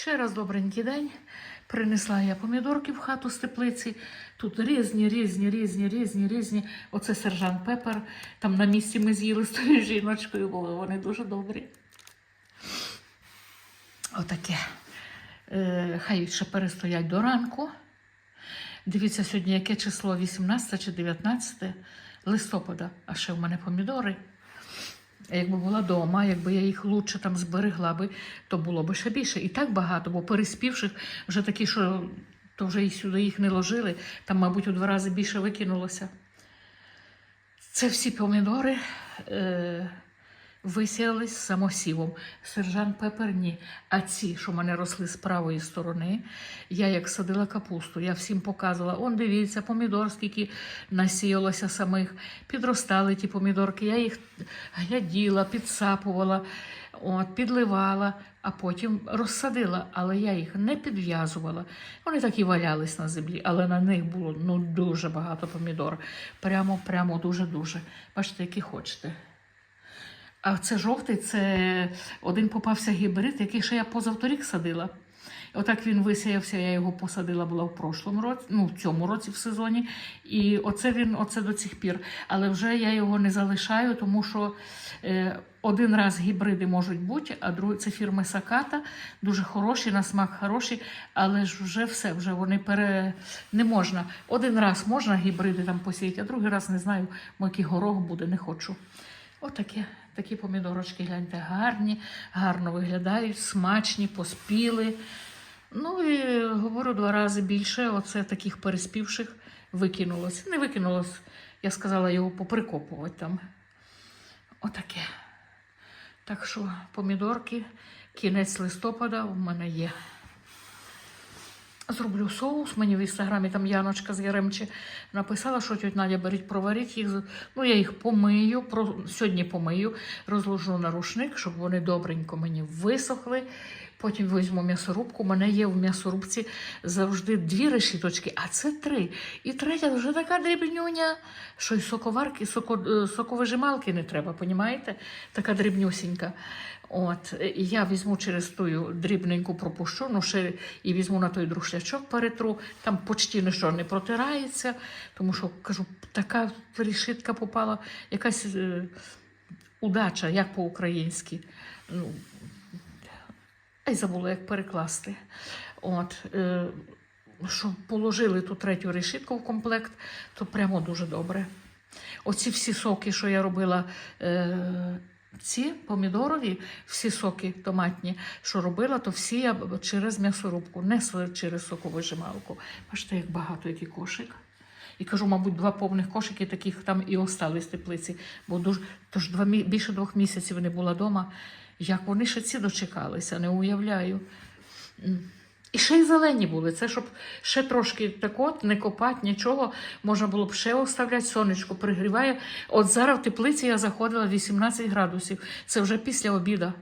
Ще раз добренький день. Принесла я помідорки в хату з теплиці. Тут різні, різні, різні, різні, різні. Оце сержант Пепер. Там на місці ми з'їли з тою жіночкою, бо вони дуже добрі. Отаке. Е, хай ще перестоять до ранку. Дивіться, сьогодні яке число? 18 чи 19 листопада. А ще в мене помідори. Якби була вдома, якби я їх лучше там зберегла би, то було б ще більше. І так багато, бо переспівших вже такі, що то вже і сюди їх не ложили, там, мабуть, у два рази більше викинулося. Це всі помідори висіялись самосівом. Сержант Пепер ні. А ці, що мене росли з правої сторони, я як садила капусту, я всім показувала. Он дивіться, помідор, скільки насіялося самих. Підростали ті помідорки. Я їх гляділа, підсапувала, от, підливала, а потім розсадила. Але я їх не підв'язувала. Вони так і валялись на землі, але на них було ну, дуже багато помідор. Прямо, прямо дуже-дуже. Бачите, які хочете. А це жовтий, це один попався гібрид, який ще я позавторік садила. Отак він висіявся, я його посадила була в прошлому році, ну в цьому році в сезоні. І оце він оце до цих пір. Але вже я його не залишаю, тому що е, один раз гібриди можуть бути, а другий це фірми Саката, дуже хороші, на смак хороші, але ж вже все, вже вони пере не можна. Один раз можна гібриди там посіяти, а другий раз не знаю, який горох буде, не хочу. Отакі такі помідорочки, гляньте, гарні, гарно виглядають, смачні, поспіли. Ну і говорю два рази більше. Оце таких переспівших викинулось. Не викинулось, я сказала його поприкопувати там. Отаке. Так що помідорки, кінець листопада в мене є. Зроблю соус. Мені в інстаграмі там Яночка з Яремчі написала, що тють Надя беріть, проваріть їх. Ну, я їх помию, про... сьогодні помию, розложу на рушник, щоб вони добренько мені висохли. Потім візьму м'ясорубку. У мене є в м'ясорубці завжди дві решіточки, а це три. І третя вже така дрібнюня, що й соковарки, соко... е, соковижималки не треба, понімаєте? Така дрібнюсінька. От, я візьму через ту дрібненьку пропущу, ну ще і візьму на той друшлячок перетру. Там почти нічого не протирається, тому що кажу, така решітка попала, якась е, удача, як по-українськи. Ну, а й забула, як перекласти. От, е, що положили ту третю решітку в комплект, то прямо дуже добре. Оці всі соки, що я робила, е, ці помідорові, всі соки томатні, що робила, то всі я через м'ясорубку, не через соковижималку. Бачите, як багато який кошик. І кажу, мабуть, два повних кошики таких там і остались теплиці, бо дуже, тож два, більше двох місяців не була вдома. Як вони ще ці дочекалися, не уявляю. І ще й зелені були. Це щоб ще трошки так от, не копати, нічого, можна було б ще оставляти, сонечко пригріває. От зараз в теплиці я заходила 18 градусів. Це вже після обіду.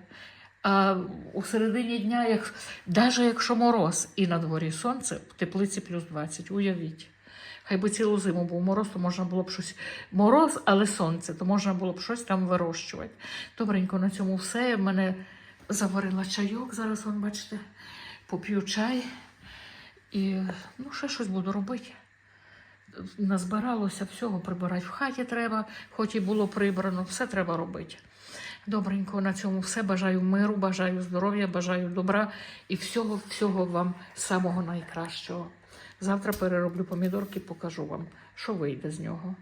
А у середині дня, як, навіть якщо мороз і на дворі сонце, в теплиці плюс 20, уявіть. Хай би цілу зиму був мороз, то можна було б щось. Мороз, але сонце, то можна було б щось там вирощувати. Добренько, на цьому все. В мене заварила чайок. Зараз, вон, бачите, поп'ю чай. І ну, ще щось буду робити. Назбиралося всього, прибирати в хаті треба, хоч і було прибрано, все треба робити. Добренько, на цьому все. Бажаю миру, бажаю здоров'я, бажаю добра і всього, всього вам самого найкращого. Завтра перероблю помідорки, покажу вам, що вийде з нього.